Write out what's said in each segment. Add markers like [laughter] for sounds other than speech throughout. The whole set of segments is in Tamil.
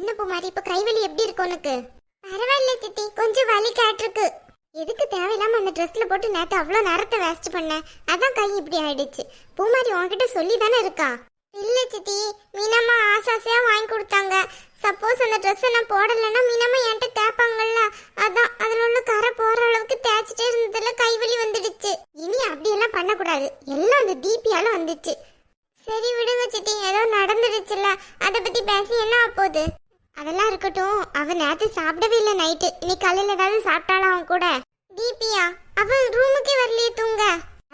என்ன பூமாரி இப்ப கைவலி எப்படி இருக்கு உனக்கு? பரவாயில்ல சித்தி கொஞ்சம் வலி காட்டிருக்கு. எதுக்கு தேவையில்லாம அந்த ட்ரெஸ்ல போட்டு நேத்து அவ்வளோ நேரத்தை வேஸ்ட் பண்ணேன் அதான் கை இப்படி ஆயிடுச்சு. பூமாரி உன்கிட்ட சொல்லி தானே இருக்கா? இல்ல சித்தி மீனம்மா ஆசாசையா வாங்கி கொடுத்தாங்க. சப்போஸ் அந்த ட்ரெஸ்ஸை நான் போடலைன்னா மீனம்மா என்கிட்ட தேப்பாங்கல்ல அதான் அதுல உள்ள கரை போற அளவுக்கு தேய்ச்சிட்டே இருந்ததுல கைவலி வந்துடுச்சு இனி அப்படியெல்லாம் பண்ணக்கூடாது எல்லாம் அந்த தீபியால வந்துச்சு சரி விடுங்க சித்தி ஏதோ நடந்துடுச்சுல அதை பத்தி பேசி என்ன ஆப்போகுது அதெல்லாம் இருக்கட்டும் அவ நேத்து சாப்பிடவே இல்லை நைட்டு நீ காலையில சாப்பிட்டாளா அவன் கூட. தீபியா அவன் ரூமுக்கே வரலையே தூங்க.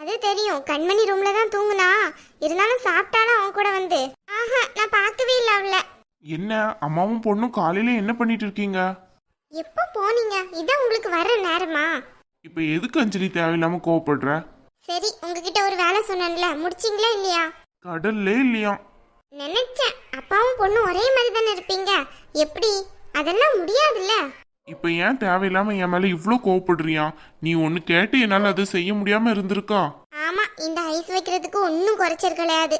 அது தெரியும். கண்மணி ரூம்ல தான் தூங்குனா. இருந்தாலும் சாப்பிட்டாளா அவன் கூட வந்து. ஆஹா நான் பார்க்கவே இல்லை அவள. என்ன அம்மாவும் பொண்ணும் காலையில என்ன பண்ணிட்டு இருக்கீங்க? எப்போ போனீங்க? இதான் உங்களுக்கு வர நேரமா? இப்ப எதுக்கு அஞ்சலி தேவையில்லாம கோவப்படுற? சரி உங்ககிட்ட ஒரு வேலை சொன்னேன்ல. முடிச்சிங்களா இல்லையா? கடல்லே இல்லையா? நினைச்சேன். அப்பாவும் பொண்ணும் ஒரே மாதிரி தானே இருப்பீங்க. எப்படி? அதெல்லாம் முடியாதுல்ல. இப்ப ஏன் தேவையில்லாம என் மேல இவ்ளோ கோவப்படுறியா? நீ ஒன்னு கேட்டு என்னால அதை செய்ய முடியாம இருந்திருக்கா? ஆமா இந்த ஐஸ் வைக்கிறதுக்கு ஒன்றும் குறைச்சல் கிடையாது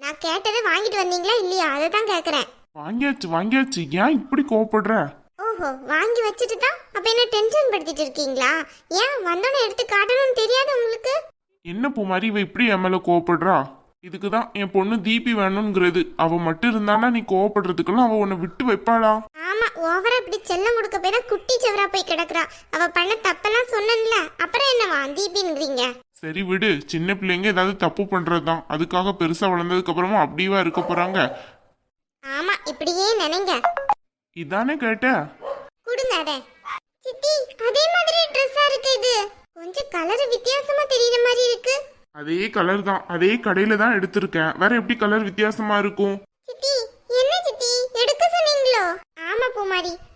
நான் கேட்டதை வாங்கிட்டு வந்தீங்களா இல்லையா? அதை தான் கேட்குறேன் வாங்கியாச்சு வாங்கியாச்சு. ஏன் இப்படி கோவப்படுற? ஓஹோ வாங்கி வச்சுட்டு தான்? அப்போ என்ன டென்ஷன் படுத்திட்டு இருக்கீங்களா? ஏன் வந்தோடனே எடுத்து காட்டணும்னு தெரியாது உங்களுக்கு? என்ன பூமாரி இவ இப்படி என் மேல கோவப்படுறா? இதுக்கு தான் என் பொண்ணு தீபி வேணுங்கிறது. அவ மட்டும் இருந்தானா நீ கோவப்படுறதுக்கெல்லாம் அவ உன்னை விட்டு வைப்பாளா? ஓவரா இப்படி செல்லம் கொடுக்க போய் தான் குட்டி செவரா போய் கிடக்குறா. அவ பண்ண தப்பெல்லாம் சொன்னேன்ல. அப்புறம் என்னவா தீபின்றீங்க? சரி விடு. சின்ன பிள்ளைங்க ஏதாவது தப்பு பண்றதுதான். அதுக்காக பெருசா வளர்ந்ததுக்கு அப்புறமா அப்படியேவா இருக்க போறாங்க. ஆமா இப்படியே நினைங்க. இதானே கேட்ட? கொடுங்க அத. சித்தி அதே மாதிரி ட்ரெஸ்ஸா இருக்கு இது. கொஞ்சம் கலர் வித்தியாசமா தெரியுற மாதிரி இருக்கு. அதே கலர் தான். அதே கடையில தான் எடுத்திருக்கேன். வேற எப்படி கலர் வித்தியாசமா இருக்கும்? சித்தி என்ன சித்தி? எடுக்க சொன்னீங்களோ?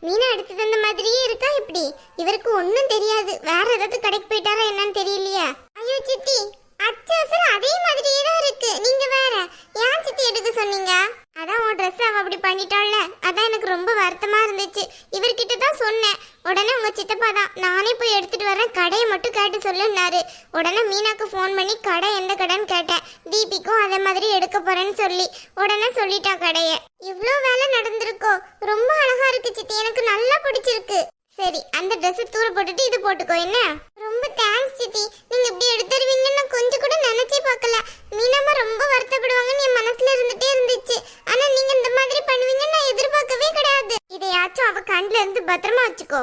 மீனா எடுத்து தந்த மாதிரியே இருக்கா இப்படி இவருக்கு ஒன்றும் தெரியாது. வேற ஏதாவது கடைக்கு போயிட்டாரா என்னன்னு தெரியலையே ஐயோ சித்தி அச்சாசல் அதே மாதிரியே தான் இருக்கு நீங்க வேற ஏன் சித்தி எடுக்க சொன்னீங்க அதான் உன் ட்ரெஸ் அவ அப்படி பண்ணிட்டாள்ல அதான் எனக்கு ரொம்ப வருத்தமா இருந்துச்சு இவர்கிட்ட தான் சொன்னேன் உடனே உங்க சித்தப்பா தான். நானே போய் எடுத்துட்டு வரேன் கடையை மட்டும் கேட்டு சொல்லுன்னாரு. உடனே மீனாக்கு ஃபோன் பண்ணி கடை எந்த கடைன்னு கேட்டேன். தீபிக்கும் அதே மாதிரி எடுக்க போறேன்னு சொல்லி. உடனே சொல்லிட்டா கடையை. இவ்வளோ வேலை நடந்திருக்கோ. ரொம்ப அழகா இருக்கு சித்தி. எனக்கு நல்லா பிடிச்சிருக்கு. சரி அந்த ட்ரெஸ் தூர போட்டுட்டு இது போட்டுக்கோ என்ன? ரொம்ப தேங்க்ஸ் சித்தி. நீங்க இப்படி எடுத்துருவீங்கன்னு நான் கொஞ்சம் கூட நினைச்சே பார்க்கல. மீனாமா ரொம்ப வருத்தப்படுவாங்கன்னு என் மனசுல இருந்துட்டே இருந்துச்சு. ஆனா நீங்க இந்த மாதிரி பண்ணுவீங்கன்னு நான் எதிர்பார்க்கவே கிடையாது. இதையாச்சும் அவ கண்ல இருந்து பத்திரமா வச்சுக்கோ.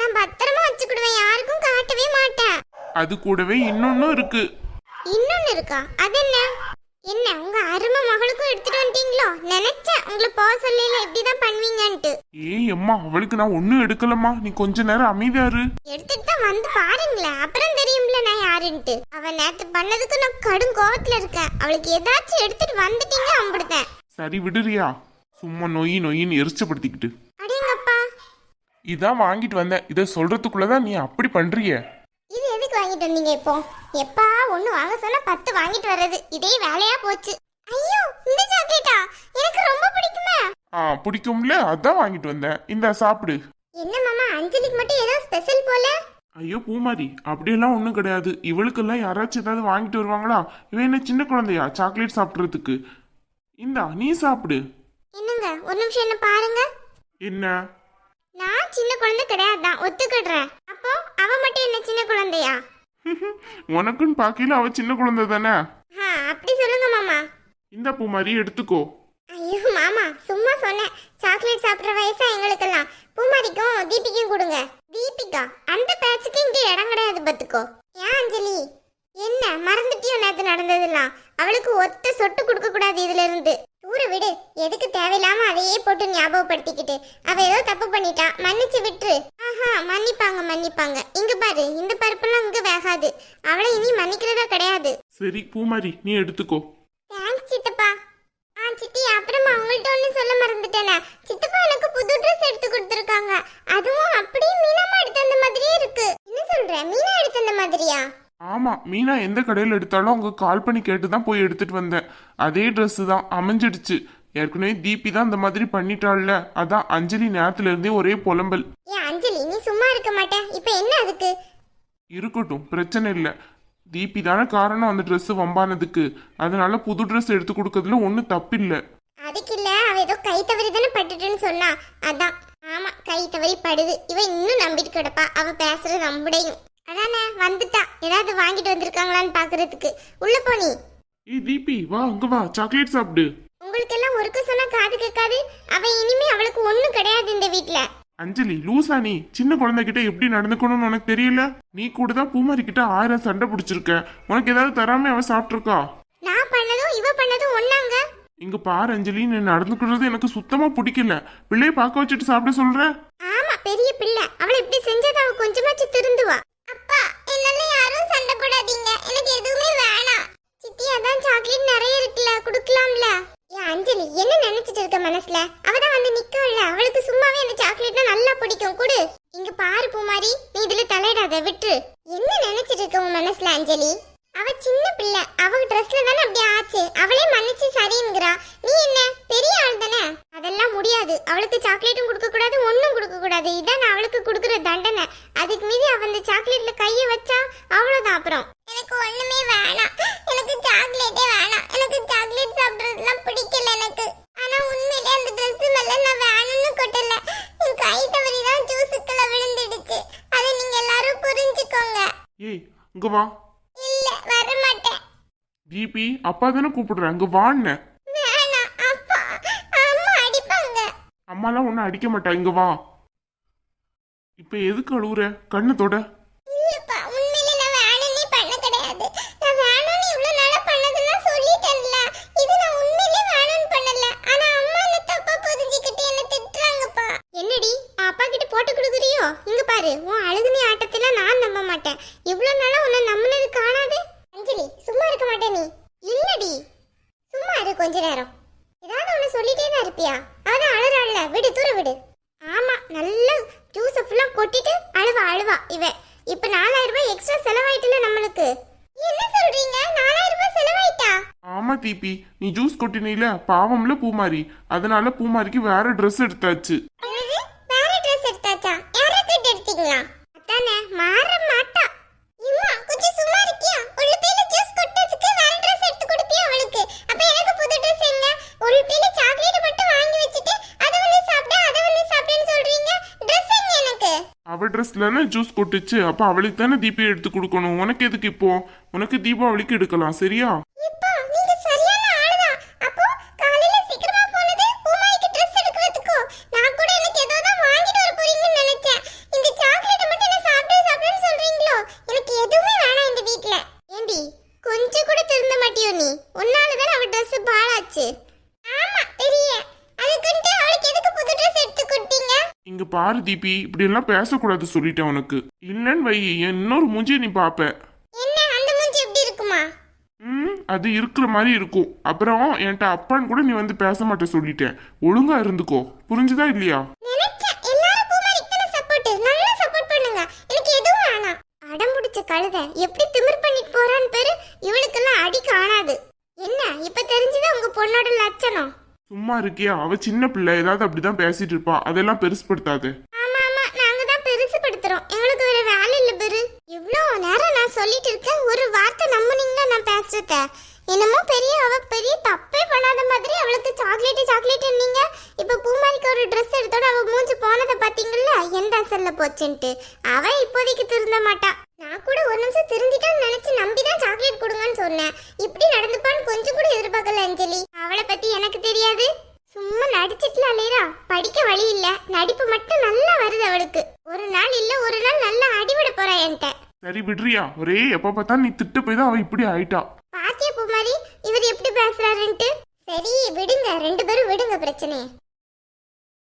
நான் பத்திரமா வச்சுக்கிடுவேன். யாருக்கும் காட்டவே மாட்டேன். அது கூடவே இன்னொன்னும் இருக்கு. இன்னொன்னு இருக்கா? அது என்ன? என்ன உங்க அருமை மகளுக்கும் எடுத்துட்டு வந்துட்டீங்களோ? நினைச்சேன். உங்களை போக சொல்லல இப்படிதான் பண்ணுவீங்கன்ட்டு. ஏய் அம்மா அவளுக்கு நான் ஒன்னும் எடுக்கலம்மா. நீ கொஞ்ச நேரம் அமைதியா இரு. எடுத்துட்டு தான் வந்து பாருங்களேன். அப்புறம் தெரியும்ல நான் யாருன்ட்டு. அவ நேத்து பண்ணதுக்கு நான் கடும் கோவத்துல இருக்கேன். அவளுக்கு ஏதாச்சும் எடுத்துட்டு வந்துட்டீங்க அம்பிடுத்தேன் சரி விடுறியா? சும்மா நொய் நொயின்னு எரிச்சப்படுத்திக்கிட்டு. இதான் வாங்கிட்டு வந்தேன் இதை சொல்றதுக்குள்ளதான் நீ அப்படி பண்றியே. இது எதுக்கு வாங்கிட்டு வந்தீங்க இப்போ? எப்பா ஒண்ணு வாங்க சொன்னா பத்து வாங்கிட்டு வர்றது. இதே வேலையா போச்சு. ஐயோ இந்த ஜாக்கெட்டா எனக்கு ரொம்ப பிடிக்குமே. ஆ பிடிக்கும்ல? அதான் வாங்கிட்டு வந்தேன். இந்த சாப்பிடு. என்ன மாமா அஞ்சலிக்கு மட்டும் ஏதோ ஸ்பெஷல் போல? ஐயோ பூமாரி அப்படியெல்லாம் ஒன்றும் கிடையாது. இவளுக்கெல்லாம் யாராச்சும் ஏதாவது வாங்கிட்டு வருவாங்களா? இவன் என்ன சின்ன குழந்தையா சாக்லேட் சாப்பிட்றதுக்கு? இந்தா நீ சாப்பிடு. என்னங்க ஒரு நிமிஷம் என்ன பாருங்க. என்ன? சின்ன குழந்தை கிடையாதுதான் ஒத்துக்கிடுறேன் அப்போ அவ மட்டும் என்ன சின்ன குழந்தையா? [laughs] உனக்குன்னு பார்க்கல அவ சின்ன குழந்தை தானே? அப்படி சொல்லுங்க மாமா. இந்த பூமாரி எடுத்துக்கோ. ஐயோ மாமா சும்மா சொன்னேன். சாக்லேட் சாப்பிடுற வயசா எங்களுக்கெல்லாம். பூமாரிக்கும் தீபிக்கும் கொடுங்க தீபிகா அந்த பேச்சுக்கு இங்க இடம் கிடையாது பத்துக்கோ ஏன் அஞ்சலி என்ன மறந்துட்டியோ நேத்து நடந்ததெல்லாம் அவளுக்கு ஒத்த சொட்டு கொடுக்க கூடாது இதுல இருந்து தூர விடு எதுக்கு தேவையில்லாம அதையே போட்டு ஞாபகப்படுத்திக்கிட்டு அவ ஏதோ தப்பு பண்ணிட்டா மன்னிச்சு விட்டுரு ஆஹா மன்னிப்பாங்க மன்னிப்பாங்க இங்க பாரு இந்த பருப்பெல்லாம் இங்க வேகாது. அவளை இனி மன்னிக்கிறதா கிடையாது. சரி பூமாரி நீ எடுத்துக்கோ. தேங்க்ஸ் சித்தப்பா. ஆ சித்தி அப்புறமா உங்கள்ட்ட ஒன்று சொல்ல மறந்துட்டேனே. சித்தப்பா எனக்கு புது ட்ரெஸ் எடுத்து கொடுத்துருக்காங்க. அதுவும் அப்படியே மீனாமா எடுத்து அந்த மாதிரியே இருக்கு. என்ன சொல்ற? மீனா எடுத்து அந்த மாதிரியா? ஆமா மீனா எந்த கடையில் எடுத்தாலும் அவங்க கால் பண்ணி கேட்டு தான் போய் எடுத்துட்டு வந்தேன். அதே Dress தான் அமைஞ்சிடுச்சு. ஏற்கனவே தீபி தான் இந்த மாதிரி பண்ணிட்டாள்ல. அதான் அஞ்சலி நேரத்துல இருந்தே ஒரே புலம்பல். ஏன் அஞ்சலி நீ சும்மா இருக்க மாட்டே. இப்போ என்ன அதுக்கு? இருக்கட்டும் பிரச்சனை இல்லை. தீபி தானே காரணம் அந்த Dress வம்பானதுக்கு. அதனால புது Dress எடுத்து கொடுக்கறதுல ஒன்றும் தப்பில்லை. அதுக்கு இல்ல அவ ஏதோ கை தவறி தானே பட்டுட்டுன்னு சொன்னா. அதான். ஆமா கை தவறி படுது. இவ இன்னும் நம்பிட்டு கிடப்பா. அவ பேசுறது நம்புடையும் அதானே வந்துட்டா. ஏதாவது வாங்கிட்டு வந்திருக்காங்களான்னு பாக்குறதுக்கு. உள்ள போனி ஏய் தீபி வா அங்க வா. சாக்லேட் சாப்பிடு. உங்களுக்கு எல்லாம் ஒருக்க சொன்னா காது கேட்காது. அவ இனிமே அவளுக்கு ஒண்ணும் கிடையாது இந்த வீட்ல. அஞ்சலி லூசா நீ சின்ன குழந்தைகிட்ட எப்படி நடந்துக்கணும்னு உனக்கு தெரியல? நீ கூட தான் பூமாரி கிட்ட ஆயிரம் சண்டை பிடிச்சிருக்க. உனக்கு ஏதாவது தராம அவ சாப்பிட்டிருக்கா? நான் பண்ணதும் இவ பண்ணதும் ஒண்ணாங்க. இங்க பாரு அஞ்சலி நீ நடந்துக்கிறது எனக்கு சுத்தமா பிடிக்கல. பிள்ளைய பார்க்க வச்சுட்டு சாப்பிட சொல்ற? ஆமா பெரிய பிள்ளை. அவளை இப்படி செஞ்சது அவ கொஞ்சமாச்சு திருந்துவா. அப்பா என்னால யாரும் சண்டை போடாதீங்க. எனக்கு எதுவுமே வேணாம். சித்தி அதான் சாக்லேட் நிறைய இருக்குல்ல குடுக்கலாம்ல? ஏன் அஞ்சலி என்ன நினைச்சிட்டு இருக்க மனசுல? அவ தான் வந்து நிக்கல அவளுக்கு சும்மாவே அந்த சாக்லேட்னா இங்க வா. இல்ல வர மாட்டேன் தீபி அப்பா தானே கூப்பிடுறேன் அங்க வான்னு. அம்மாலாம் ஒன்னும் அடிக்க மாட்டா. இங்க வா. இப்ப எதுக்கு அழுவுற? கண்ணு தொட இல்லப்பா உண்மையிலே நான் வேணும்னே பண்ண கிடையாது நான் வேணும்னு இவ்வளவு நாளா பண்ணதெல்லாம் சொல்லிட்டேன்ல இது நான் உண்மையிலே வேணும்னு பண்ணல ஆனா அம்மா என்ன தப்பா புரிஞ்சுக்கிட்டு என்ன திட்டுறாங்கப்பா என்னடி அப்பா கிட்ட போட்டு கொடுக்குறியோ இங்க பாரு உன் அழுகுனி ஆட்டத்துல நான் நம்ப மாட்டேன் இவ்வளவு நாளா உன்னை நம்பினது காணாது அஞ்சலி சும்மா இருக்க மாட்டே நீ இல்லடி சும்மா இரு கொஞ்ச நேரம். ஏதாவது ஒன்று சொல்லிட்டே தான் இருப்பியா அதான் அழுறாள்ல விடு தூர விடு. ஆமா நல்லா ஜூஸ் ஃபுல்லா கொட்டிட்டு அழுவா அழுவா இவ. இப்ப நாலாயிரம் ரூபாய் எக்ஸ்ட்ரா செலவாயிட்டுல நம்மளுக்கு. என்ன சொல்றீங்க? நாலாயிரம் ரூபாய் செலவாயிட்டா? ஆமா தீபி நீ ஜூஸ் கொட்டினீல பாவம்ல பூமாரி. அதனால பூமாரிக்கு வேற ட்ரெஸ் எடுத்தாச்சு என்னது வேற ட்ரெஸ் எடுத்தாச்சா யாராக்கிட்ட எடுத்தீங்களா அதானே மாற மாட்டா இம்மா கொஞ்சம் சும்மா இருக்கியா ஒரு பேல ஜூஸ் கொட்டதுக்கு வேற ட்ரெஸ் எடுத்து கொடுப்பியா அவளுக்கு அப்ப எனக்கு புது ட்ரெஸ் என்ன ஒரு பேல சாக்லேட் மட்டும் வாங்கி வச்சுட்டு அத வந்து சாப்பிட அத வந்து சாப்பிடுன்னு சொல்றீங்க ட்ரெஸ் எங்க எனக்கு அவ ட்ரெஸ்லன்னு ஜூஸ் கொட்டுச்சு. அப்ப அவளுக்கு தானே தீபம் எடுத்து கொடுக்கணும். உனக்கு எதுக்கு இப்போ? உனக்கு தீபாவளிக்கு எடுக்கலாம் சரியா? இப்போ நீங்க சரியான ஆளுதான் அப்போ காலையில சீக்கிரமா போனது பூமாரிக்கு ட்ரெஸ் எடுக்கிறதுக்கோ நான் கூட எனக்கு ஏதோ தான் வாங்கிட்டு வர போறீங்கன்னு நினைச்சேன் இந்த சாக்லேட் மட்டும் என்ன சாப்பிட்டு சாப்பிடுன்னு சொல்றீங்களோ எனக்கு எதுவுமே வேணாம் இந்த வீட்ல ஏண்டி கொஞ்சம் கூட திருந்த மாட்டியோ நீ உன்னால தான் அவ Dress பாழாச்சு ஆமா தெரியும் அதுக்குன்ட்டு அவளுக்கு எதுக்கு புது Dress எடுத்து கொடுத்தீங்க இங்க பாரு தீபி இப்படி எல்லாம் பேசக்கூடாது சொல்லிட்டேன் உனக்கு. இல்லன்னு வை இன்னொரு மூஞ்சியை நீ பாப்ப. என்ன அந்த மூஞ்சி எப்படி இருக்குமா? ம் அது இருக்கிற மாதிரி இருக்கும். அப்புறம் என்கிட்ட அப்பான்னு கூட நீ வந்து பேச மாட்டே சொல்லிட்டேன். ஒழுங்கா இருந்துக்கோ. புரிஞ்சுதா இல்லையா? கழுத. எப்படி திமிர் பண்ணிட்டு போறான்னு பேரு இவளுக்கெல்லாம் அடி காணாது என்ன இப்ப தெரிஞ்சுதா உங்க பொண்ணோட லட்சணம் சும்மா இருக்கியா? அவ சின்ன பிள்ளை ஏதாவது அப்படிதான் பேசிட்டு இருப்பா. அதெல்லாம் பெருசுப்படுத்தாது. ஆமா ஆமா. நாங்க தான் பெருசுபடுத்துறோம் எங்களுக்கு வேற வேலை இல்ல பெரு. இவ்ளோ நேரம் நான் சொல்லிட்டு இருக்கேன். ஒரு வார்த்தை நம்புனீங்களா நான் பேசுறத? என்னமோ பெரிய அவ பெரிய தப்பே பண்ணாத மாதிரி அவளுக்கு சாக்லேட் சாக்லேட் நீங்க இப்ப பூமாரிக்கு ஒரு ட்ரெஸ் எடுத்தோட அவ மூஞ்சி போனதை பாத்தீங்கல்ல? எந்த அசல்ல போச்சுன்ட்டு. அவ இப்போதைக்கு திருந்த மாட்டான் நான் கூட ஒரு நிமிஷம் திருந்திட்டான்னு நினைச்சு நம்பி தான் சாக்லேட் கொடுங்கன்னு சொன்னேன். இப்படி நடந்துப்பான்னு கொஞ்சம் கூட எதிர்பார்க்கல அஞ்சலி. அவளை பத்தி எனக்கு தெரியாது. சும்மா நடிச்சிட்டுல அலையரா படிக்க வழி இல்ல. நடிப்பு மட்டும் நல்லா வருது அவளுக்கு. ஒரு நாள் இல்ல ஒரு நாள் நல்லா அடிவிட போறா என்கிட்ட. சரி விடுறியா? ஒரே எப்ப பார்த்தா நீ திட்ட போய் தான் அவ இப்படி ஆயிட்டா. பாத்தியா பூமாரி? இவர் எப்படி பேசுறாருன்ட்டு? சரி விடுங்க. ரெண்டு பேரும் விடுங்க பிரச்சனையை.